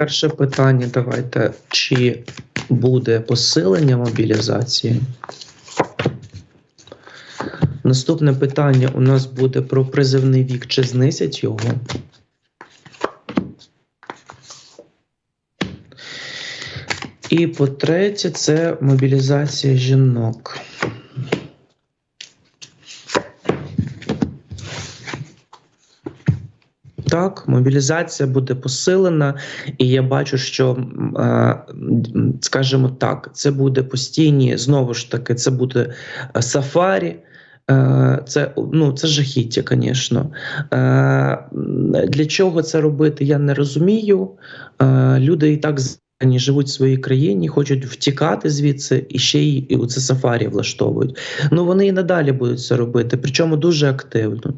перше питання давайте. Чи буде посилення мобілізації? Наступне питання у нас буде про призивний вік. Чи знизять його? І по-третє, це мобілізація жінок. Так, мобілізація буде посилена, і я бачу, що, е, скажімо так, це буде постійні, знову ж таки, це буде е, сафарі. Е, Це ну це жахіття, звісно. Для чого це робити, я не розумію. Люди і так зелені живуть в своїй країні, хочуть втікати звідси і ще й і оце сафарі влаштовують. Ну вони і надалі будуть це робити, причому дуже активно.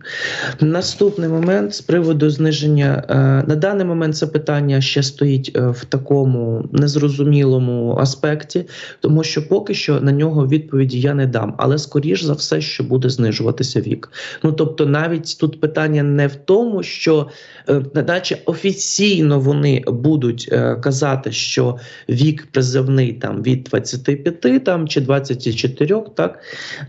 Наступний момент з приводу зниження е, на даний момент це питання ще стоїть е, в такому незрозумілому аспекті, тому що поки що на нього відповіді я не дам, але скоріш за все, що буде знижуватися вік. Ну тобто, навіть тут питання не в тому, що е, наче офіційно вони будуть казати, що вік призовний там від 25 там чи 24, так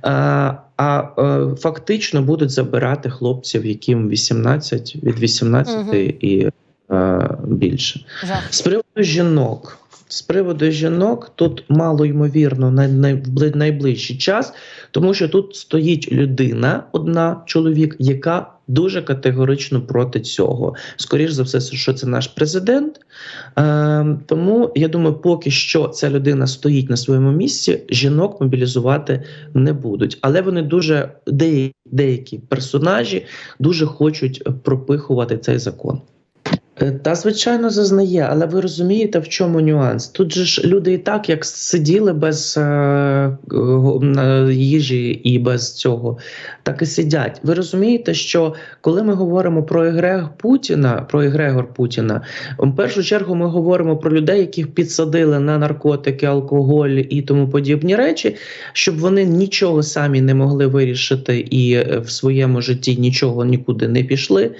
а, а е, фактично будуть забирати хлопців, яким 18, від 18 Мгм. і е, більше. Жах. З приводу жінок. З приводу жінок тут мало ймовірно на найбли- найближчий час, тому що тут стоїть людина, одна чоловік, яка дуже категорично проти цього. Скоріш за все, що це наш президент. Е, тому я думаю, поки що ця людина стоїть на своєму місці, жінок мобілізувати не будуть. Але вони дуже деякі, деякі персонажі дуже хочуть пропихувати цей закон. Е, Та звичайно зазнає, але ви розумієте, в чому нюанс? Тут же ж люди і так як сиділи без е, го- їжі і без цього, так і сидять. Ви розумієте, що коли ми говоримо про егрег Путіна, про егрегор Путіна, в першу чергу ми говоримо про людей, яких підсадили на наркотики, алкоголь і тому подібні речі, щоб вони нічого самі не могли вирішити і е, в своєму житті нічого нікуди не пішли.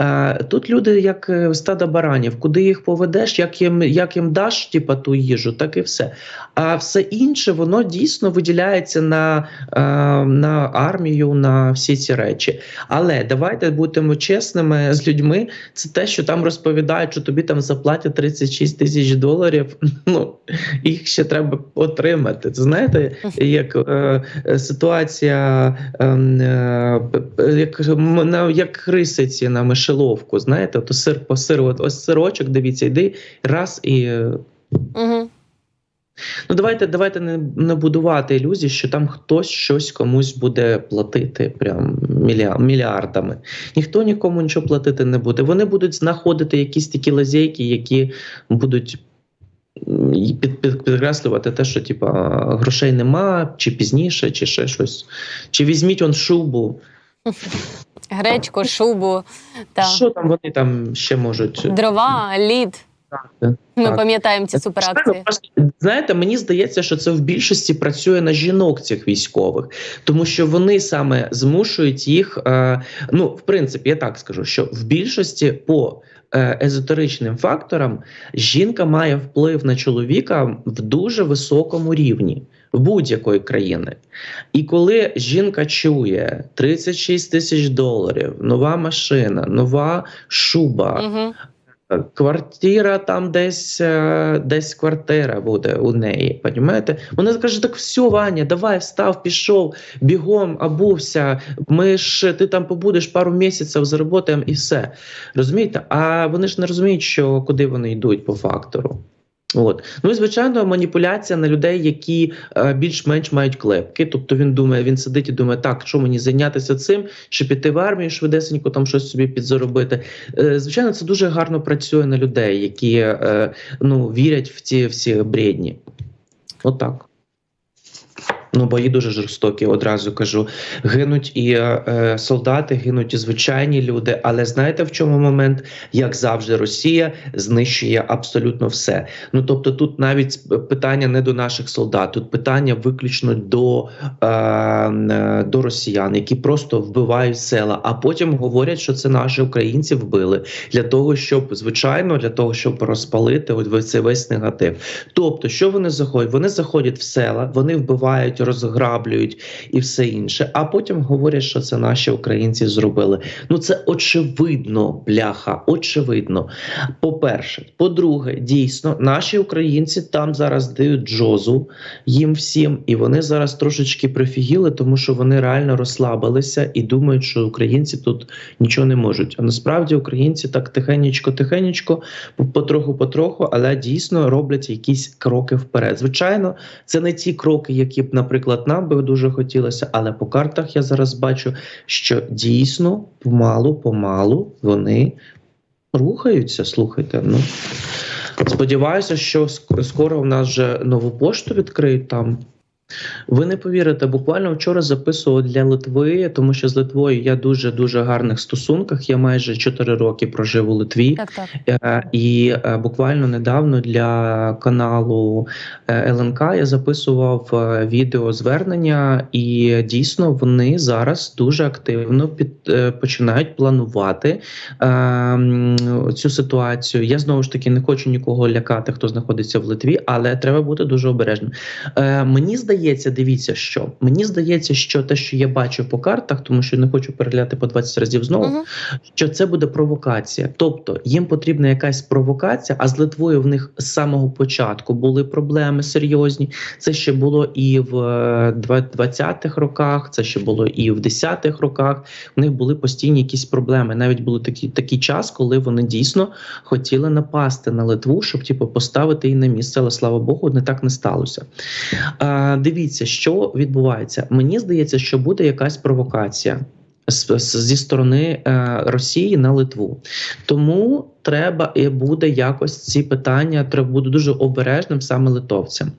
Е, Тут люди як стадо баранів, куди їх поведеш, як їм, як їм даш типа, ту їжу, так і все. А все інше воно дійсно виділяється на, е, на армію, на всі ці речі. Але давайте будемо чесними з людьми. Це те, що там розповідають, що тобі там заплатять 36 тисяч доларів. Ну їх ще треба отримати. Це знаєте, як е, ситуація, ем, е, як, на, як рисиці на мишеловку. Знаєте, то сир по сиру, от ось сирочок, дивіться, йди раз і. Угу. Ну, давайте, давайте не, не будувати ілюзії, що там хтось щось комусь буде платити прям мільярдами. Ніхто нікому нічого платити не буде. Вони будуть знаходити якісь такі лазейки, які будуть під, під, підкреслювати те, що типа грошей нема, чи пізніше, чи ще щось. Чи візьміть он шубу. Гречку, шубу, та Що там вони там ще можуть? дрова, лід. Так. Ми Так. пам'ятаємо ці суперакції. Знаєте, мені здається, що це в більшості працює на жінок цих військових, тому що вони саме змушують їх. Е, ну, в принципі, я так скажу, що в більшості по е, езотеричним факторам жінка має вплив на чоловіка в дуже високому рівні будь-якої країни. І коли жінка чує 36 тисяч доларів, нова машина, нова шуба. Угу. Квартира там десь е, десь квартира буде у неї. Понімаєте? Вона каже: так все, Ваня, давай встав, пішов, бігом, обувся. Ми ж ти там побудеш пару місяців, заработаємо і все. Розумієте? А вони ж не розуміють, що куди вони йдуть по фактору. От. Ну і звичайно, маніпуляція на людей, які е, більш-менш мають клепки. Тобто він думає, він сидить і думає, так, що мені зайнятися цим, чи піти в армію швидесенько там щось собі підзаробити. Е, звичайно, це дуже гарно працює на людей, які е, ну, вірять в ці всі бредні. Отак. Ну, бої дуже жорстокі, одразу кажу. Гинуть і е, е, солдати, гинуть і звичайні люди. Але знаєте, в чому момент? Як завжди, Росія знищує абсолютно все. Ну тобто, тут навіть питання не до наших солдат, тут питання виключно до, е, е, до росіян, які просто вбивають села, а потім говорять, що це наші українці вбили для того, щоб звичайно для того, щоб розпалити цей весь негатив. Тобто, що вони заходять? Вони заходять в села, вони вбивають, розграблюють і все інше. А потім говорять, що це наші українці зробили. Ну це очевидно, бляха, очевидно. По-перше, по-друге, дійсно, наші українці там зараз дають джозу їм всім, і вони зараз трошечки прифігіли, тому що вони реально розслабилися і думають, що українці тут нічого не можуть. А насправді українці так тихенечко, потроху, потроху, але дійсно роблять якісь кроки вперед. Звичайно, це не ті кроки, які б, наприклад, нам би дуже хотілося, але по картах я зараз бачу, що дійсно помалу, помалу вони рухаються. Слухайте, ну. Сподіваюся, що скоро в нас вже нову пошту відкриють там. Ви не повірите, буквально вчора записував для Литви, тому що з Литвою я дуже дуже гарних стосунках. Я майже 4 роки прожив у Литві. Так, так. Е, І е, буквально недавно для каналу е, ЛНК я записував е, відеозвернення, і дійсно вони зараз дуже активно під починають планувати цю ситуацію. Я знову ж таки не хочу нікого лякати, хто знаходиться в Литві, але треба бути дуже обережним. Мені здається, дивіться, що мені здається, що те, що я бачу по картах, тому що не хочу перегляти по 20 разів знову Мгм. що це буде провокація. Тобто їм потрібна якась провокація, а з Литвою в них з самого початку були проблеми серйозні. Це ще було і в е, 20-х роках, це ще було і в 10-х роках. В них були постійні якісь проблеми. Навіть був такий, такий час, коли вони дійсно хотіли напасти на Литву, щоб типу, поставити її на місце, але слава Богу, не так не сталося. А, дивіться, що відбувається. Мені здається, що буде якась провокація зі сторони е, Росії на Литву. Тому треба і буде якось ці питання. Треба бути дуже обережним саме литовцям.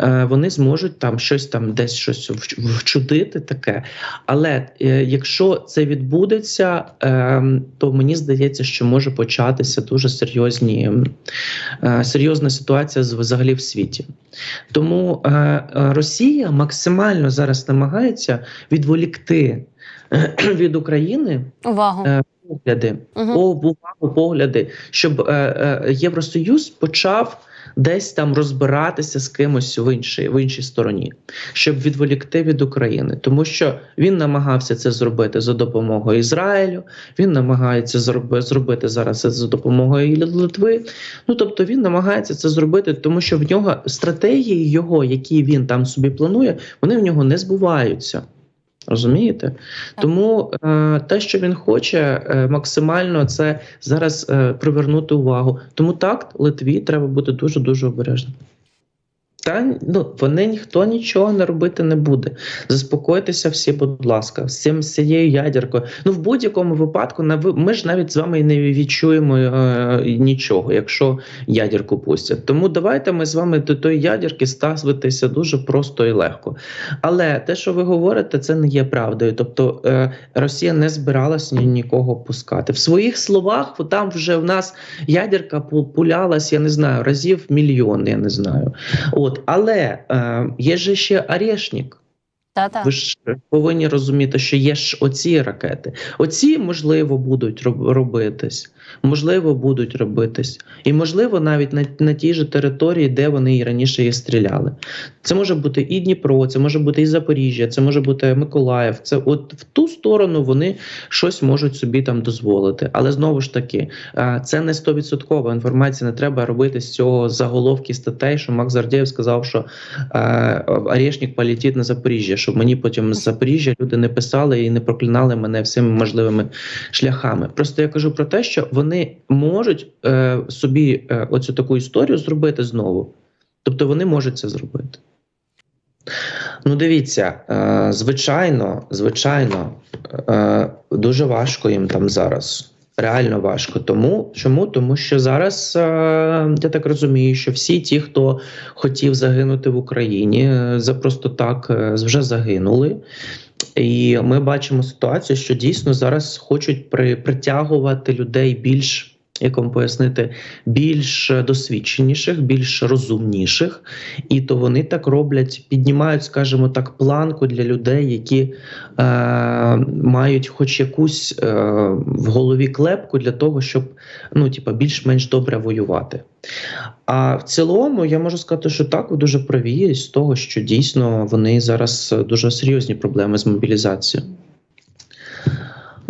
Е, вони зможуть там щось там десь щось вчудити таке. Але е, якщо це відбудеться, е, то мені здається, що може початися дуже серйозні серйозна ситуація взагалі в світі. Тому Росія максимально зараз намагається відволікти від України Увагу. Е, погляди, увагу, погляди, щоб е, е, Євросоюз почав десь там розбиратися з кимось в іншій, в іншій стороні, щоб відволікти від України, тому що він намагався це зробити за допомогою Ізраїлю. Він намагається зроби- зробити зараз це за допомогою Литви. Ну тобто він намагається це зробити, тому що в нього стратегії його, які він там собі планує, вони в нього не збуваються. Розумієте? Тому е, те, що він хоче, е, максимально це зараз е, привернути увагу. Тому так, Литві треба бути дуже дуже обережним. Та ну вони ніхто нічого не робити не буде. Заспокойтеся всі, будь ласка, з цим цією ядеркою. Ну в будь-якому випадку ми ж навіть з вами не відчуємо е, нічого, якщо ядерку пустять. Тому давайте ми з вами до тої ядерки ставитися дуже просто і легко. Але те, що ви говорите, це не є правдою. Тобто е, Росія не збиралась ні, нікого пускати. В своїх словах там вже в нас ядерка пулялась, я не знаю, разів мільйон, я не знаю. От, але е, є же ще Орешник. Та-та. Ви ж повинні розуміти, що є ж оці ракети. Оці, можливо, будуть робитись, можливо, будуть робитись, і можливо, навіть на, на тій же території, де вони і раніше їх стріляли. Це може бути і Дніпро, це може бути і Запоріжжя, це може бути Миколаїв. Це от в ту сторону вони щось можуть собі там дозволити. Але знову ж таки, це не стовідсоткова інформація. Не треба робити з цього заголовки статей, що Макс Зардєєв сказав, що Орешник полетить на Запоріжжя, щоб мені потім з Запоріжжя люди не писали і не проклинали мене всіми можливими шляхами. Просто я кажу про те, що вони можуть е, собі е, оцю таку історію зробити знову. Тобто вони можуть це зробити. Ну, дивіться, е, звичайно, звичайно, е, дуже важко їм там зараз. Реально важко. Тому чому? Тому що зараз е, я так розумію, що всі ті, хто хотів загинути в Україні, е, за просто так е, вже загинули. І ми бачимо ситуацію, що дійсно зараз хочуть при, притягувати людей більш. Як вам пояснити, більш досвідченіших, більш розумніших, і то вони так роблять, піднімають, скажімо так, планку для людей, які е, мають хоч якусь е, в голові клепку для того, щоб ну, типа, більш-менш добре воювати. А в цілому я можу сказати, що так, ви дуже праві з того, що дійсно вони зараз е, дуже серйозні проблеми з мобілізацією.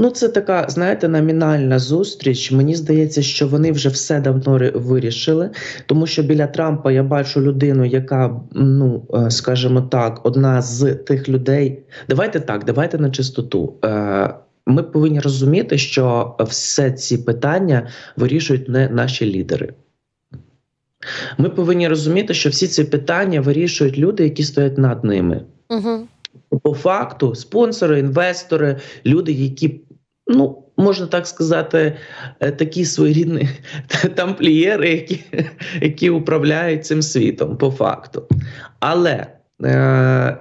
Ну, це така, знаєте, номінальна зустріч. Мені здається, що вони вже все давно вирішили, тому що біля Трампа я бачу людину, яка, ну е, скажімо так, одна з тих людей. Давайте так, давайте на чистоту. Е, Ми повинні розуміти, що все ці питання вирішують не наші лідери. Ми повинні розуміти, що всі ці питання вирішують люди, які стоять над ними Угу. по факту спонсори, інвестори, люди, які, ну можна так сказати, е, такі своєрідні тамплієри, які, які управляють цим світом, по факту. Але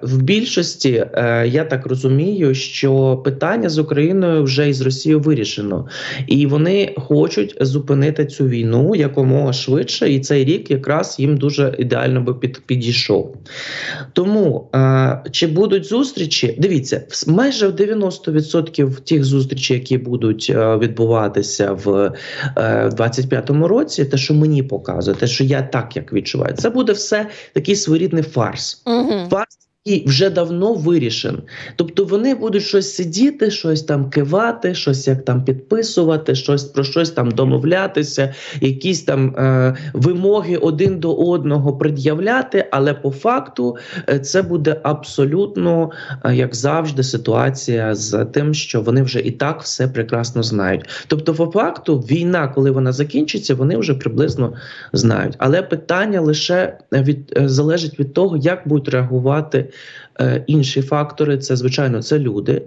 в більшості е, я так розумію, що питання з Україною вже і з Росією вирішено, і вони хочуть зупинити цю війну якомога швидше, і цей рік якраз їм дуже ідеально би під, підійшов. Тому е, чи будуть зустрічі? Дивіться, майже в 90% тих зустрічей, які будуть е, відбуватися в е, 25-му році, те, що мені показує, те, що я так як відчуваю, це буде все такий своєрідний фарс. Угу. Фарс який вже давно вирішен. Тобто вони будуть щось сидіти, щось там кивати, щось як там підписувати, щось про щось там домовлятися, якісь там е, вимоги один до одного пред'являти, але по факту е, це буде абсолютно, е, як завжди, ситуація з тим, що вони вже і так все прекрасно знають. Тобто, по факту, війна, коли вона закінчиться, вони вже приблизно знають. Але питання лише від е, залежить від того, як будуть реагувати інші фактори. Це звичайно це люди,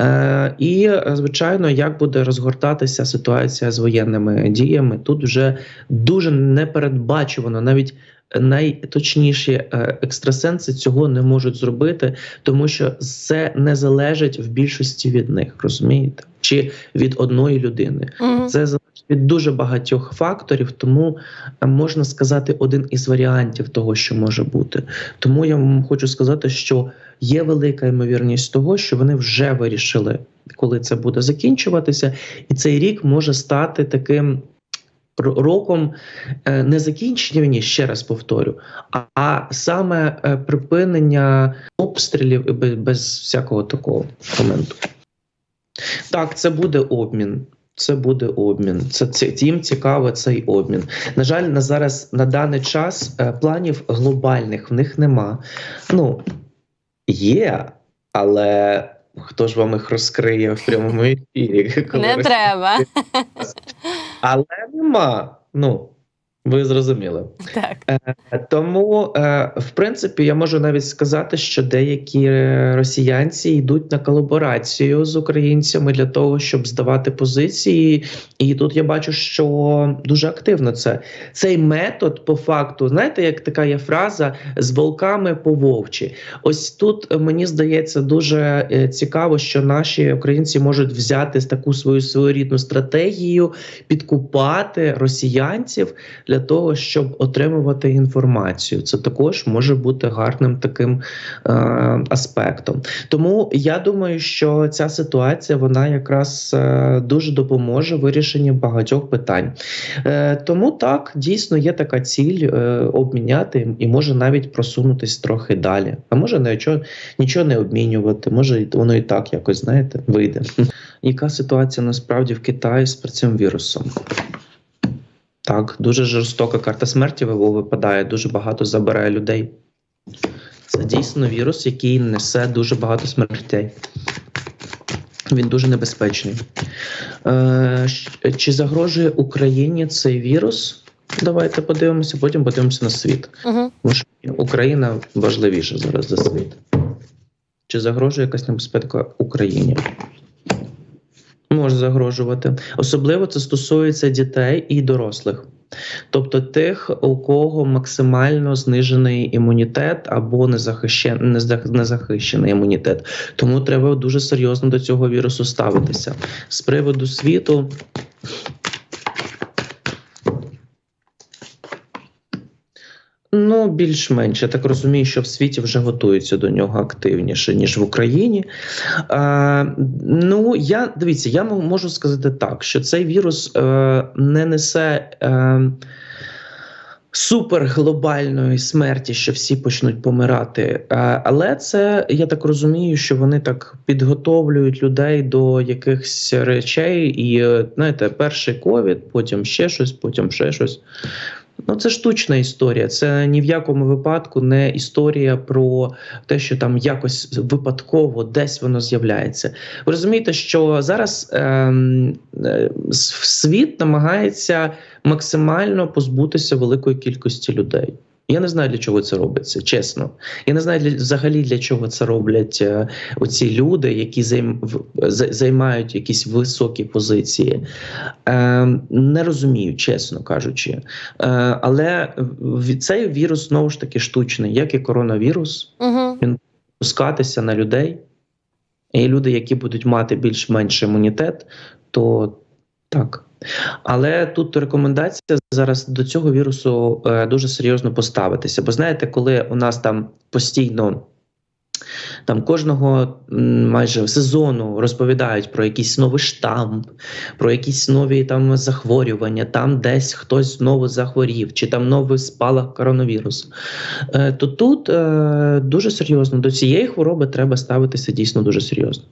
е, і е, звичайно, як буде розгортатися ситуація з воєнними діями. Тут вже дуже непередбачувано навіть. Найточніші е, екстрасенси цього не можуть зробити, тому що це не залежить в більшості від них, розумієте? Чи від одної людини. Угу. Це залежить від дуже багатьох факторів, тому е, можна сказати один із варіантів того, що може бути. Тому я вам хочу сказати, що є велика ймовірність того, що вони вже вирішили, коли це буде закінчуватися, і цей рік може стати таким. Роком е, не закінчення війни, ще раз повторю, а, а саме е, припинення обстрілів без, без всякого такого моменту. Так, це буде обмін. Це буде обмін. Це, це їм цікаво цей обмін. На жаль, на зараз на даний час е, планів глобальних в них нема. Ну є, але хто ж вам їх розкриє в прямому ефірі? Не треба. Але нема. Ну ви зрозуміли. Так. Е, Тому, е, в принципі, я можу навіть сказати, що деякі росіянці йдуть на колаборацію з українцями для того, щоб здавати позиції. І тут я бачу, що дуже активно це цей метод, по факту, знаєте, як така є фраза з волками по вовчі. Ось тут е, мені здається дуже цікаво, що наші українці можуть взяти таку свою своєрідну стратегію, підкупати росіянців для того, щоб отримувати інформацію. Це також може бути гарним таким е, аспектом. Тому я думаю, що ця ситуація вона якраз е, дуже допоможе в вирішенні багатьох питань. Е, тому так дійсно є така ціль е, обміняти і може навіть просунутись трохи далі. А може нічого, нічого не обмінювати, може воно і так якось знаєте вийде. Яка ситуація насправді в Китаї з цим вірусом? Так, дуже жорстока карта смерті ви- випадає, дуже багато забирає людей. Це дійсно вірус, який несе дуже багато смертей. Він дуже небезпечний. Е, чи загрожує Україні цей вірус? Давайте подивимося, потім подивимося на світ. Угу. Тому що Україна важливіша зараз за світ. Чи загрожує якась небезпека Україні? Може загрожувати. Особливо це стосується дітей і дорослих. Тобто тих, у кого максимально знижений імунітет або незахищен- незах- незахищений імунітет. Тому треба дуже серйозно до цього вірусу ставитися. З приводу світу. Більш-менш. Я так розумію, що в світі вже готуються до нього активніше, ніж в Україні. Е, ну, я дивіться, я можу сказати так, що цей вірус е, не несе. Е, Суперглобальної смерті, що всі почнуть помирати. Е, Але це я так розумію, що вони так підготовлюють людей до якихось речей, і е, знаєте, перший ковід, потім ще щось, потім ще щось. Ну, це штучна історія. Це ні в якому випадку не історія про те, що там якось випадково десь воно з'являється. Ви розумієте, що зараз ем, е, світ намагається максимально позбутися великої кількості людей. Я не знаю, для чого це робиться, чесно. Я не знаю для, взагалі для чого це роблять е, оці люди, які займ, в- за- займають якісь високі позиції. Е, не розумію, чесно кажучи. Е, але цей вірус знову ж таки штучний, як і коронавірус, Угу. пускатися на людей. І люди, які будуть мати більш-менш імунітет, то так. Але тут рекомендація зараз до цього вірусу е, дуже серйозно поставитися. Бо знаєте, коли у нас там постійно. Там кожного майже сезону розповідають про якийсь новий штамп, про якісь нові там захворювання, там десь хтось знову захворів, чи там новий спалах коронавірусу. Е, то тут е, дуже серйозно до цієї хвороби треба ставитися дійсно дуже серйозно.